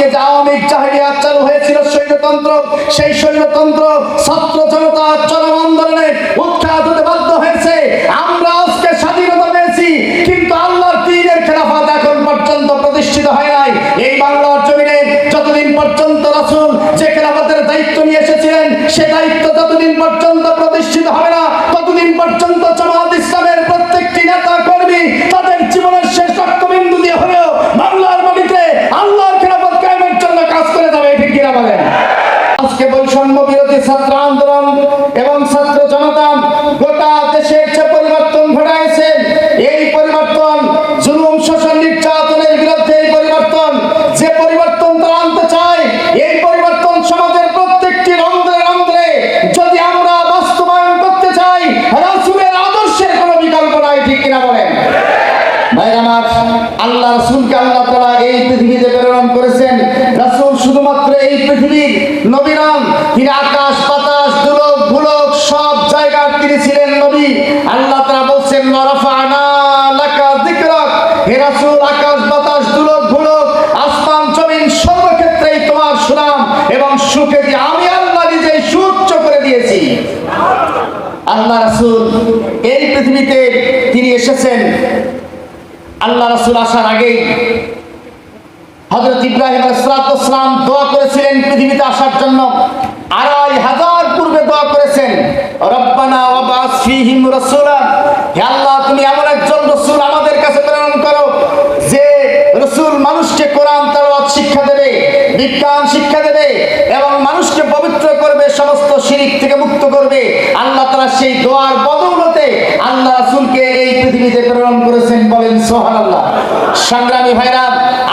আজকে যে আওয়ামী জাহিলিয়াত চালু হয়েছিল স্বৈরতন্ত্র সেই স্বৈরতন্ত্র ছাত্র জনতা চরম আন্দোলনে উৎখাত হতে বাধ্য হয়েছে। আমরা আজকে স্বাধীনতা পেয়েছি, কিন্তু আল্লাহর দিনের খেলাফত এখন পর্যন্ত প্রতিষ্ঠিত হয় নাই। এই বাংলার জমিনে যতদিন পর্যন্ত রাসূল যে খেলাফতের দায়িত্ব নিয়ে এসেছিলেন, সে দায়িত্ব যতদিন পর্যন্ত প্রতিষ্ঠিত হবে না, ততদিন পর্যন্ত আল্লাহ তাআলা এই পৃথিবীতে প্রেরণ করেছেন, রাসূল শুধুমাত্র এই পৃথিবীর নবী তিনি আকাশ, বাতাস, দুলক, ভুলক সব জায়গার তিনি ছিলেন নবী। আল্লাহ তাআলা বলছেন তোমার সুনাম এবং সুখে আমি আল্লাহ সুউচ্চ করে দিয়েছি। আল্লাহ রাসূল, এই পৃথিবীতে তিনি এসেছেন। আল্লাহ রাসূল আসার আগেই হযরত ইব্রাহিম আলাইহিসসালাম দোয়া করেছিলেন পৃথিবীতে আসার জন্য। আড়াই হাজার পূর্বে দোয়া করেছেন, রব্বানা ওয়াবাস ফীহিম রাসূলা। হে আল্লাহ, তুমি এমন একজন রাসূল আমাদের কাছে প্রেরণ করো, যে রাসূল মানুষকে কোরআন, তেলাওয়াত শিক্ষা দেবে, বিজ্ঞান শিক্ষা দেবে এবং মানুষকে পবিত্র করবে, সমস্ত শিরিক থেকে মুক্ত করবে। আল্লাহ তাআলা সেই দোয়ার বদৌলতে আল্লাহ রাসূলকে এই পৃথিবীতে প্রেরণ করেছেন বলেন, সুবহানাল্লাহ। সংগ্রামী ভাইরা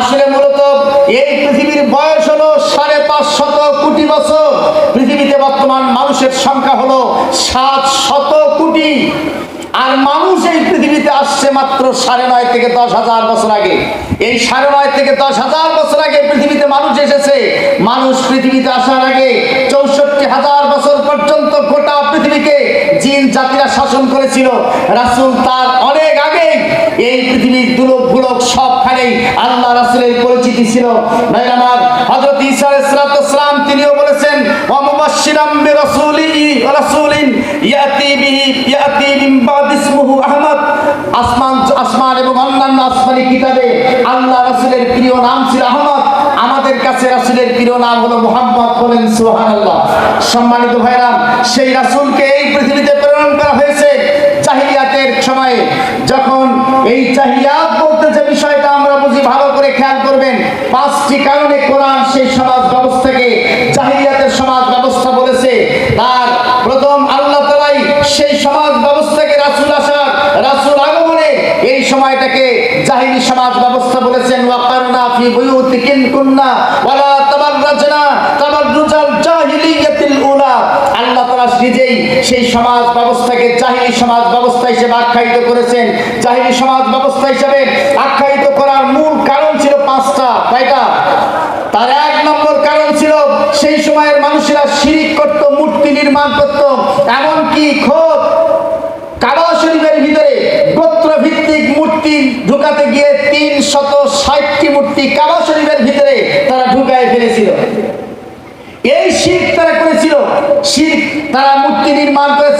আসলে মূলত এই পৃথিবীর বয়স হলো সাড়ে পাঁচ শত কোটি বছর পৃথিবীতে বর্তমান মানুষের সংখ্যা হলো সাত শত কোটি। আর মানুষ এই পৃথিবীতে আসছে মাত্র সাড়ে নয় থেকে দশ হাজার বছর আগে। এই সাড়ে নয় থেকে দশ হাজার বছর আগে পৃথিবীতে মানুষ এসেছে। মানুষ পৃথিবীতে আসার আগে চৌষট্টি হাজার বছর পর্যন্ত গোটা পৃথিবীকে জিন জাতিরা শাসন করেছিল। রাসূল তার অনেক আগে এই পৃথিবীর দুলক ভুলক সবখানেই আল্লাহ রাসূলের পরিচিতি ছিল। ভাই আমার, হযরত ঈসা আলাইহিস মুবাশশিরাম বিরাসূলিহি ওয়া রাসূলিন ইয়াতি বিহি, ইয়াতি মিন বাদ ইসমুহু আহমদ। আসমান আসমান এবং অন্যান্য আসমানি কিতাবে আল্লাহ রাসূলের প্রিয় নাম ছিল আমাদের কাছে রাসূলের প্রিয় নাম হলো মুহাম্মদ বলেন সুবহানাল্লাহ। সম্মানিত ভাইরা, সেই রাসূলকে এই পৃথিবীতে প্রেরণ করা হয়েছে জাহিলিয়াতের সময়ে। যখন এই জাহিলিয়াত বলতে যে বিষয়টা আমরা বুঝি ভালো করে খেয়াল করবেন। পাঁচটি কারণে কোরআন সেই সমাজ সমাজ ব্যবস্থা বলেছেন, ওয়াকারনা ফি বুয়ুতিকিন কুন্না ওয়ালা তাবাররাজনা তাবাররুজাল জাহিলিয়াতিল উলা। আল্লাহ তাআলা নিজেই সেই সমাজ ব্যবস্থাকে জাহিলি সমাজ ব্যবস্থা হিসেবে আখ্যায়িত করেছেন। জাহিলি সমাজ ব্যবস্থা হিসেবে আখ্যায়িত করার মূল কারণ ছিল পাঁচটা, কয়টা? তার এক নম্বর কারণ ছিল সেই সময়ের মানুষেরা শিরিক করত, মূর্তি নির্মাণ করত, এমনকি খোদ কাবা শরীফের ভিতরে গোত্র ভিত্তিক মূর্তি ঢুকাতে গিয়ে তিন শত ষাটটি মূর্তি কাবা শরীফের ভিতরে তারা ঢুকায় ফেলেছিল। এই শিখ তারা করেছিল। শিখ তারা মূর্তি নির্মাণ করেছে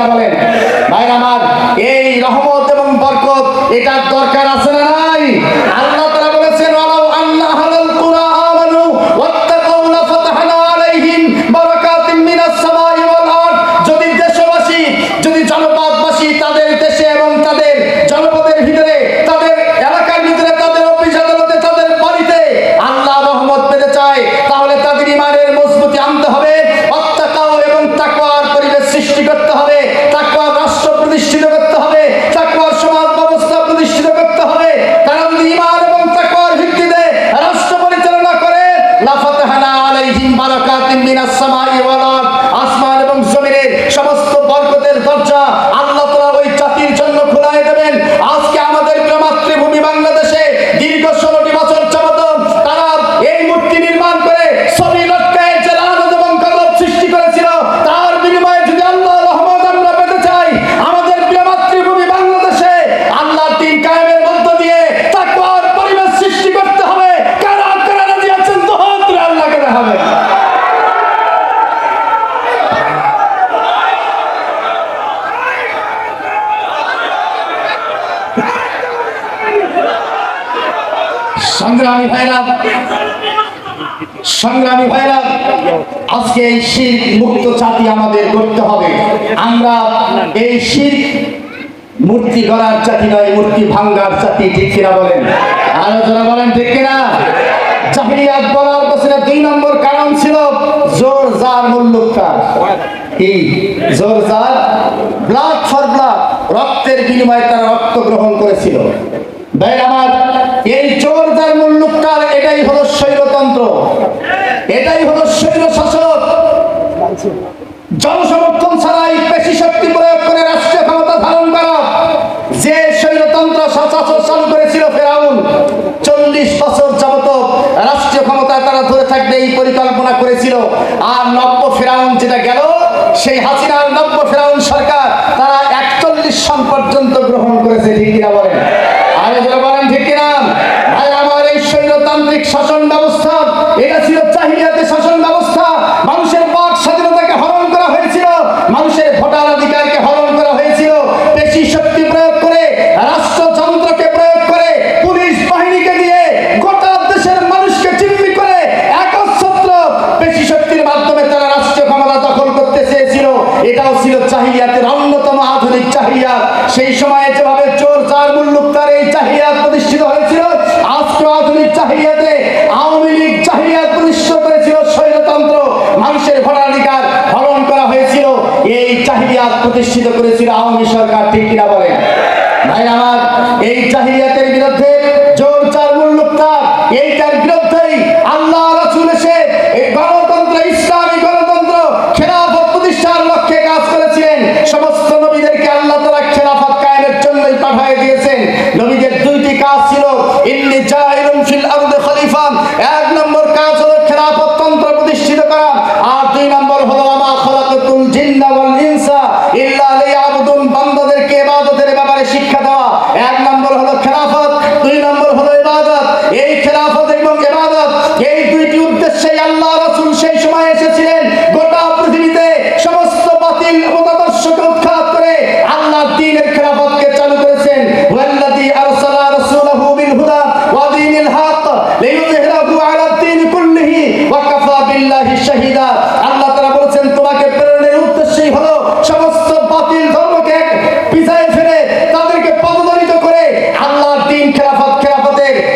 কিনা বলেন। ভাইরা আমার এই রহমত এবং বরকত এটার দরকার সংগ্রামী ভাইরা সংগ্রামী ভাইরা, আজকে এই শীত মুক্ত জাতি আমাদের করতে হবে। আমরা এই শীত মূর্তি গড়ার জাতি নয়, মূর্তি ভাঙ্গার জাতি, ঠিক কিনা বলেন? আলোচনা বলেন, ঠিক কিনা? জাহিলিয়াত বলার পেছনে দুই নম্বর কারণ ছিল জোর জার মুল্লুকার কি? জোর জার ব্লাড ফর ব্লাড, রক্তের বিনিময়ে তারা রক্ত গ্রহণ করেছিল। ভাই আমার এই চোর যার মুল্লুকার এটাই হলো স্বৈরতন্ত্র এটাই হলো স্বৈর শাসক। জনসমর্থন ছাড়াই পেশি শক্তি প্রয়োগ করে রাষ্ট্রীয় ক্ষমতা ধারণ করা। যে স্বৈরতন্ত্র শাসন চালু করেছিল ফেরাউন, চল্লিশ বছর যাবত রাষ্ট্রীয় ক্ষমতায় তারা ধরে থাকবে এই পরিকল্পনা করেছিল। আর নব্য ফেরাউন যেটা গেল, সেই হাসিনার নব্য ফেরাউন সরকার তারা একচল্লিশ সন পর্যন্ত গ্রহণ করেছে, ঠিক কিনা চোর যার মুল্লুক তার এই চাহিয়াত প্রতিষ্ঠিত হয়েছিল। আজকে আধুনিক চাহিয়াতে আওয়ামী লীগ চাহিয়াত প্রতিষ্ঠিত করেছিল। স্বৈরতন্ত্র, মানুষের ভোটাধিকার হরণ করা হয়েছিল। এই চাহিয়াত প্রতিষ্ঠিত করেছিল আওয়ামী সরকার, ঠিক কিনা বলেন? ভাই আমার, এই চাহিয়াতের বিরুদ্ধে জোর চার মুল্লুক তার, এইটার বিরুদ্ধে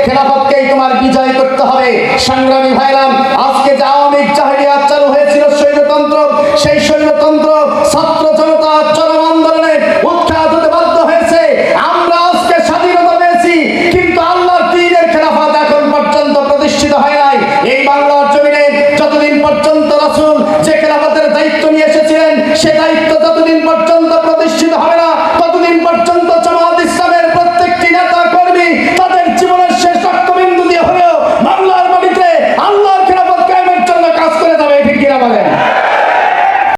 খেলাফতকেই তোমার বিজয় করতে হবে। সংগ্রামী ভাইরাম, আজকে যে আওয়ামী জাহিরিয়াত চালু হয়েছিল সৈন্যতন্ত্র, সেই সৈন্যতন্ত্র